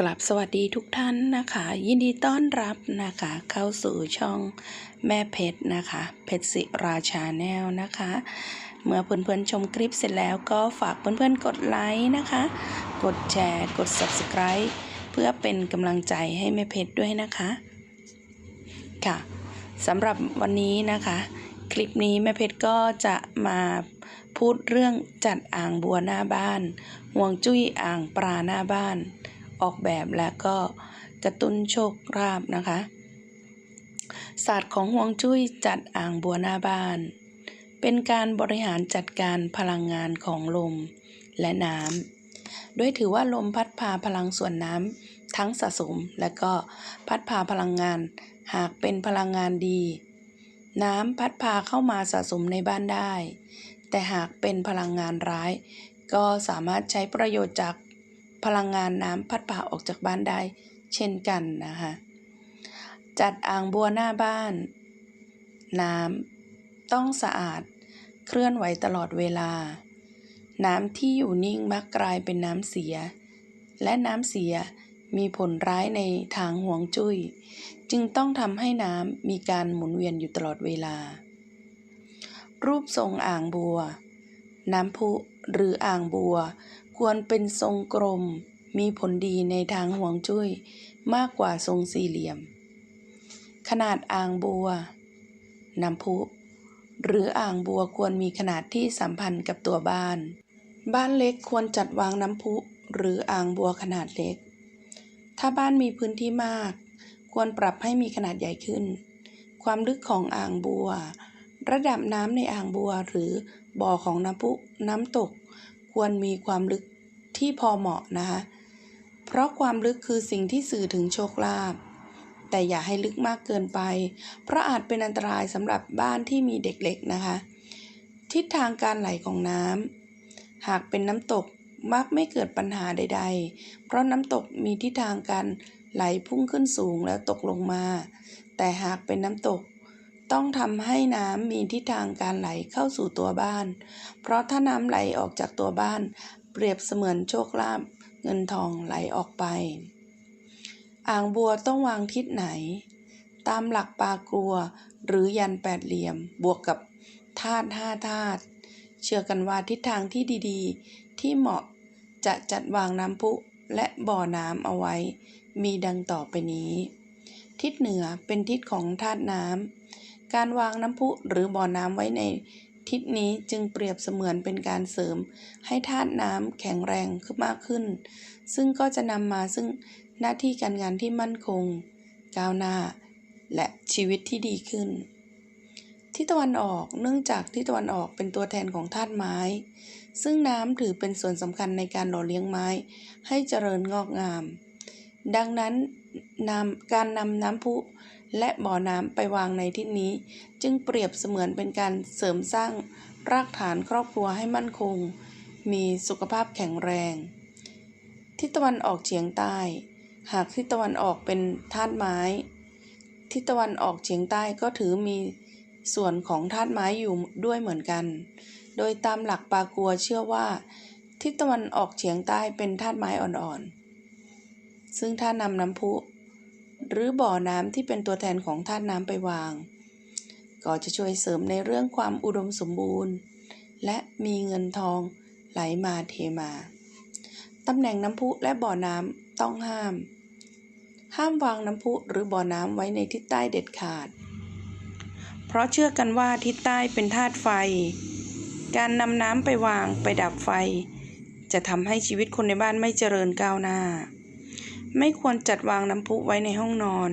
กลับสวัสดีทุกท่านนะคะ ยินดีต้อนรับนะคะ เข้าสู่ช่องแม่เพชรนะคะ เพชรศิราชาแนลนะคะ เมื่อเพื่อนๆชมคลิปเสร็จแล้วก็ฝากเพื่อนๆกดไลค์นะคะ กดแชร์กด subscribe เพื่อเป็นกำลังใจให้แม่เพชรด้วยนะคะค่ะสำหรับวันนี้นะคะ คลิปนี้แม่เพชรก็จะมาพูดเรื่องจัดอ่างบัวหน้าบ้านห่วงจุ้ยอ่างปลาหน้าบ้าน ออกแบบและก็กระตุ้นโชคลาภนะคะศาสตร์ของห่วงจุ้ยจัดอ่างบัวหน้าบ้าน เป็นการบริหารจัดการพลังงานของลมและน้ำโดยถือว่าลมพัดพาพลังส่วนน้ำทั้งสะสม และก็พัดพาพลังงาน หากเป็นพลังงานดี น้ำพัดพาเข้ามาสะสมในบ้านได้ แต่หากเป็นพลังงานร้าย ก็สามารถใช้ประโยชน์จาก พลังงานน้ำพัดพาออกจากบ้านได้เช่นกันนะคะจัดอ่างบัวหน้าบ้าน น้ำต้องสะอาดเคลื่อนไหวตลอดเวลา น้ำที่อยู่นิ่งมักกลายเป็นน้ำเสีย และน้ำเสียมีผลร้ายในทางห่วงจุย้ย จึงต้องทำให้น้ำมีการหมุนเวียนอยู่ตลอดเวลา รูปทรงอ่างบัว น้ำพุหรืออ่างบัว ควรเป็นทรงกลม มีผลดีในทางห่วงจุ้ยมากกว่าทรงสี่เหลี่ยม ขนาดอ่างบัว น้ำพุหรืออ่างบัวควรมีขนาดที่สัมพันธ์กับตัวบ้าน บ้านเล็กควรจัดวางน้ำพุหรืออ่างบัวขนาดเล็ก ถ้าบ้านมีพื้นที่มาก ควรปรับให้มีขนาดใหญ่ขึ้น ความลึกของอ่างบัว ระดับน้ำในอ่างบัวหรือบ่อของน้ำพุน้ำตก ควรมีความลึกที่พอเหมาะนะคะ เพราะความลึกคือสิ่งที่สื่อถึงโชคลาภแต่อย่าให้ลึกมากเกินไป เพราะอาจเป็นอันตรายสำหรับบ้านที่มีเด็กเล็กนะคะ ทิศทางการไหลของน้ำหากเป็นน้ำตกมักไม่เกิดปัญหาใด ๆ เพราะน้ำตกมีทิศทางการไหลพุ่งขึ้นสูงแล้วตกลงมา แต่หากเป็นน้ำตก ต้องทำให้น้ำมีทิศทางการไหลเข้าสู่ตัวบ้าน เพราะถ้าน้ำไหลออกจากตัวบ้าน เปรียบเสมือนโชคลาภเงินทองไหลออกไป อ่างบัวต้องวางทิศไหน ตามหลักปากัว หรือยันแปดเหลี่ยม บวกกับธาตุห้าธาตุเชื่อกันว่าทิศทางที่ดีๆ ที่เหมาะจะจัดวางน้ำพุและบ่อน้ำเอาไว้ มีดังต่อไปนี้ ทิศเหนือเป็นทิศของธาตุน้ำ การวางน้ำพุหรือบ่อน้ำไว้ในทิศนี้จึงเปรียบเสมือนเป็นการเสริม ให้ธาตุน้ำแข็งแรงขึ้นมากขึ้น ซึ่งก็จะนำมาซึ่งหน้าที่การงานที่มั่นคง ก้าวหน้า และชีวิตที่ดีขึ้น ทิศตะวันออกเนื่องจากทิศตะวันออกเป็นตัวแทนของธาตุไม้ ซึ่งน้ำถือเป็นส่วนสำคัญในการหล่อเลี้ยงไม้ ให้เจริญงอกงาม ดังนั้นนำการนำน้ำพุ และบ่อน้ำไปวางในทิศนี้ จึงเปรียบเสมือนเป็นการเสริมสร้างรากฐานครอบครัวให้มั่นคง มีสุขภาพแข็งแรง ทิศตะวันออกเฉียงใต้ หากทิศตะวันออกเป็นธาตุไม้ ทิศตะวันออกเฉียงใต้ก็ถือมีส่วนของธาตุไม้อยู่ด้วยเหมือนกัน โดยตามหลักปากัวเชื่อว่า ทิศตะวันออกเฉียงใต้เป็นธาตุไม้อ่อนๆ ซึ่งถ้านำน้ำพุ หรือบ่อน้ำที่เป็นตัวแทนของธาตุน้ำไปวาง ก็จะช่วยเสริมในเรื่องความอุดมสมบูรณ์ และมีเงินทองไหลมาเทมาตำแหน่งน้ำพุและบ่อน้ำต้องห้าม ห้ามวางน้ำพุหรือบ่อน้ำไว้ในทิศใต้เด็ดขาด เพราะเชื่อกันว่าทิศใต้เป็นธาตุไฟ การนำน้ำไปวางไปดับไฟ จะทำให้ชีวิตคนในบ้านไม่เจริญก้าวหน้า ไม่ควรจัดวางน้ำพุไว้ในห้องนอน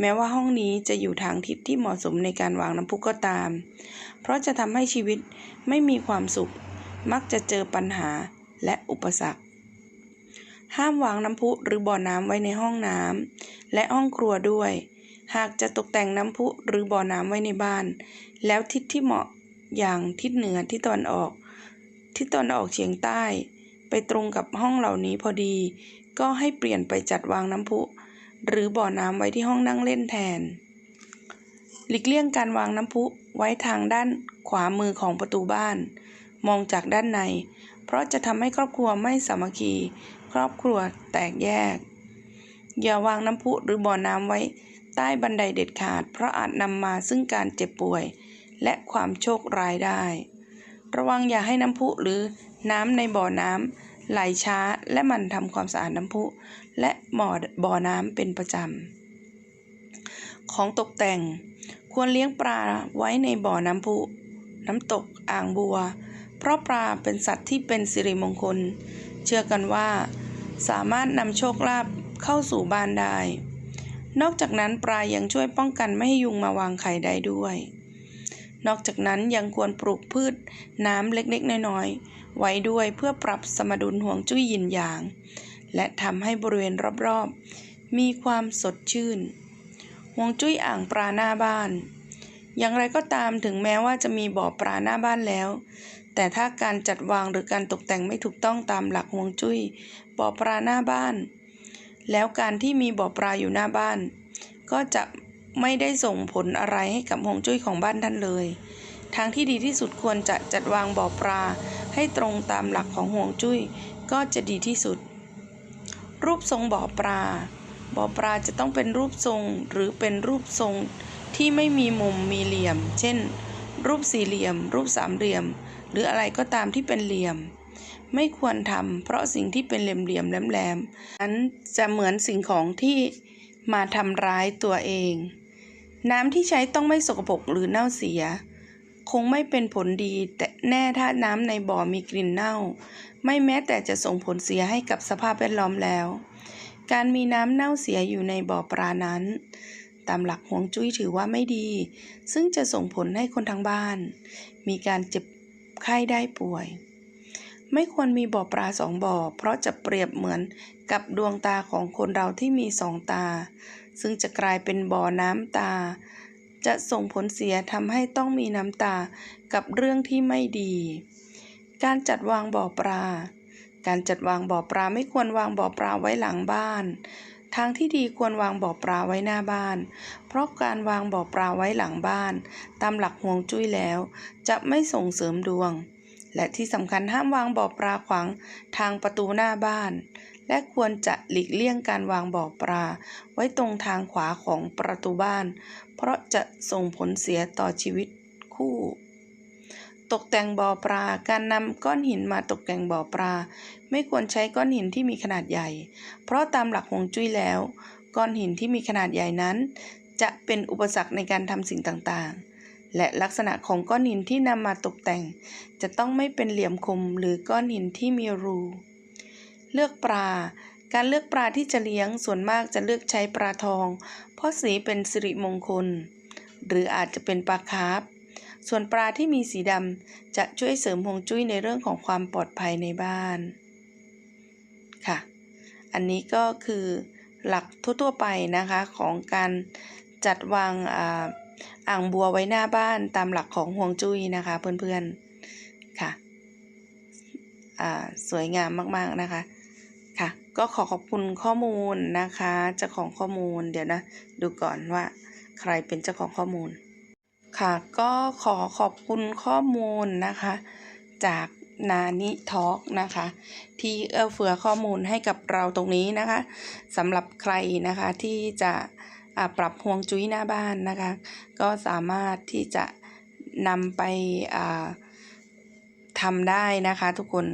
แม้ว่าห้องนี้จะอยู่ทางทิศที่เหมาะสมในการวางน้ำพุก็ตาม เพราะจะทำให้ชีวิตไม่มีความสุข มักจะเจอปัญหาและอุปสรรค ห้ามวางน้ำพุหรือบ่อน้ำไว้ในห้องน้ำและห้องครัวด้วย หากจะตกแต่งน้ำพุหรือบ่อน้ำไว้ในบ้าน แล้วทิศที่เหมาะอย่างทิศเหนือทิศตะวันออก ทิศตะวันออกเฉียงใต้ ไปตรงกับห้องเหล่านี้พอดี ก็ให้เปลี่ยนไปจัดวางน้ำพุ หรือบ่อน้ำไว้ที่ห้องนั่งเล่นแทน หลีกเลี่ยงการวางน้ำพุไว้ทางด้านขวามือของประตูบ้าน มองจากด้านใน เพราะจะทำให้ครอบครัวไม่สามัคคี ครอบครัวแตกแยก อย่าวางน้ำพุหรือบ่อน้ำไว้ใต้บันไดเด็ดขาด เพราะอาจนำมาซึ่งการเจ็บป่วย และความโชคร้ายได้ ระวังอย่าให้น้ำพุหรือน้ำในบ่อน้ำ ไหลช้าและมันทำความสะอาดน้ำพุ และบ่อบ่อน้ำเป็นประจำ ของตกแต่ง ควรเลี้ยงปลาไว้ในบ่อน้ำพุ น้ำตกอ่างบัว เพราะปลาเป็นสัตว์ที่เป็นสิริมงคล เชื่อกันว่า สามารถนำโชคลาภเข้าสู่บ้านได้ นอกจากนั้นปลายังช่วยป้องกันไม่ให้ยุงมาวางไข่ได้ด้วย นอกจากนั้นยังควรปลูกพืชน้ำเล็กๆ น้อยๆ ไว้ด้วยเพื่อปรับสมดุลห่วงจุ้ยยินหยาง และทำให้บริเวณรอบๆ มีความสดชื่นห่วงจุ้ยอ่างปลาหน้าบ้าน อย่างไรก็ตามถึงแม้ว่าจะมีบ่อปลาหน้าบ้านแล้ว แต่ถ้าการจัดวางหรือการตกแต่งไม่ถูกต้องตามหลักห่วงจุ้ยบ่อปลาหน้าบ้าน แล้วการที่มีบ่อปลาอยู่หน้าบ้าน ก็จะ ไม่ได้ส่งผลอะไรให้กับห่วงจุ้ยของบ้านท่านเลย ทางที่ดีที่สุดควรจะจัดวางบ่อปลาให้ตรงตามหลักของห่วงจุ้ยก็จะดีที่สุด รูปทรงบ่อปลา บ่อปลาจะต้องเป็นรูปทรงหรือเป็นรูปทรงที่ไม่มีมุมมีเหลี่ยม เช่น รูปสี่เหลี่ยม รูปสามเหลี่ยม หรืออะไรก็ตามที่เป็นเหลี่ยม ไม่ควรทำเพราะสิ่งที่เป็นเหลี่ยมๆแหลมๆนั้นจะเหมือนสิ่งของที่ มาทำร้ายตัวเอง น้ำที่ใช้ต้องไม่สกปรกหรือเน่าเสีย คงไม่เป็นผลดีแต่แน่ถ้าน้ำในบ่อมีกลิ่นเน่า ไม่แม้แต่จะส่งผลเสียให้กับสภาพแวดล้อมแล้ว การมีน้ำเน่าเสียอยู่ในบ่อปลานั้น ตามหลักฮวงจุ้ยถือว่าไม่ดี ซึ่งจะส่งผลให้คนทางบ้าน มีการเจ็บไข้ได้ป่วย ไม่ควรมีบ่อปลาสองบ่อ เพราะจะเปรียบเหมือนกับดวงตาของคนเราที่มีสองตา ซึ่งจะกลายเป็นบ่อน้ำตา จะส่งผลเสียทำให้ต้องมีน้ำตากับเรื่องที่ไม่ดี การจัดวางบ่อปลา การจัดวางบ่อปลาไม่ควรวางบ่อปลาไว้หลังบ้านทางที่ดีควรวางบ่อปลาไว้หน้าบ้าน เพราะการวางบ่อปลาไว้หลังบ้าน ตามหลักฮวงจุ้ยแล้ว จะไม่ส่งเสริมดวง และที่สำคัญห้ามวางบ่อปลาขวางทางประตูหน้าบ้าน และควรจะหลีกเลี่ยงการวางบ่อปลาไว้ตรงทางขวาของประตูบ้าน เพราะจะส่งผลเสียต่อชีวิตคู่ ตกแต่งบ่อปลาการนำก้อนหินมาตกแต่งบ่อปลา ไม่ควรใช้ก้อนหินที่มีขนาดใหญ่ เพราะตามหลักฮวงจุ้ยแล้ว ก้อนหินที่มีขนาดใหญ่นั้น จะเป็นอุปสรรคในการทำสิ่งต่างๆ และลักษณะของก้อนหินที่นำมาตกแต่ง จะต้องไม่เป็นเหลี่ยมคมหรือก้อนหินที่มีรู เลือกปลา การเลือกปลาที่จะเลี้ยงส่วนมากจะเลือกใช้ปลาทอง เพราะสีเป็นสิริมงคล หรืออาจจะเป็นปลาคาร์ฟส่วนปลาที่มีสีดำจะช่วยเสริมฮวงจุ้ยในเรื่องของความปลอดภัยในบ้านค่ะ อันนี้ก็คือหลักทั่วๆไปนะคะของการจัดวางอ่า อ่างบัวไว้หน้าบ้านตามหลักของฮวงจุ้ยนะคะ เพื่อนๆค่ะอ่าสวยงามมากๆนะคะค่ะ ก็ขอขอบคุณข้อมูลนะคะเจ้าของข้อมูลเดี๋ยวนะ ดูก่อนว่าใครเป็นเจ้าของข้อมูล ค่ะ ก็ขอขอบคุณข้อมูลนะคะ จากนานิทอ l k นะคะ ที่เอื้อเฟื้อข้อมูลให้กับเราตรงนี้นะคะสำหรับใครนะคะที่จะ ปรับฮวงจุ้ยหน้าบ้านนะคะ ก็สามารถที่จะนำไปอ่าทำได้นะคะทุกคน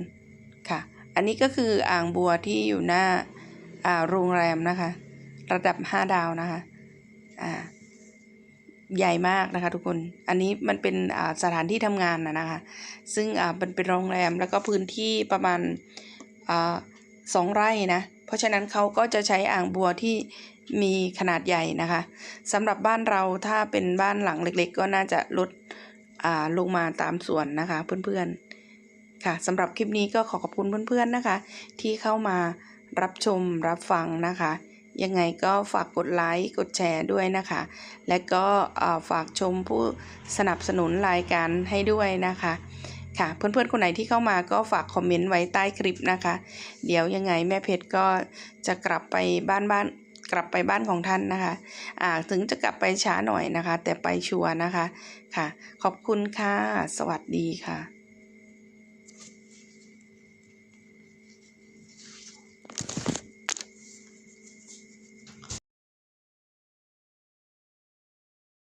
ค่ะ อันนี้ก็คืออ่างบัวที่อยู่หน้าอ่าโรงแรมนะคะ ระดับ 5 ดาวนะคะอ่าใหญ่มากนะคะทุกคน อันนี้มันเป็นอ่าสถานที่ทำงานนะนะคะ ซึ่งอ่ามันเป็นโรงแรมแล้วก็พื้นที่ประมาณอ่าสองไร่นะ เพราะฉะนั้นเขาก็จะใช้อ่างบัวที่ มีขนาดใหญ่นะคะสำหรับบ้านเราถ้าเป็นบ้านหลังเล็ก ๆ ก็น่าจะลดอ่าลงมาตามส่วนนะคะเพื่อนๆค่ะสำหรับคลิปนี้ก็ขอขอบคุณเพื่อนๆนะคะ ที่เข้ามารับชมรับฟังนะคะ ยังไงก็ฝากกดไลค์กดแชร์ด้วยนะคะ และก็อ่าฝากชมผู้สนับสนุนรายการให้ด้วยนะคะค่ะเพื่อนๆคนไหนที่เข้ามาก็ฝากคอมเมนต์ไว้ใต้คลิปนะคะ เดี๋ยวยังไงแม่เพชรก็จะกลับไปบ้านบ้าน กลับไปบ้านของท่านนะคะอ่าถึงจะกลับไปช้าหน่อยนะคะ แต่ไปชัวร์นะคะค่ะ ขอบคุณค่ะ สวัสดีค่ะ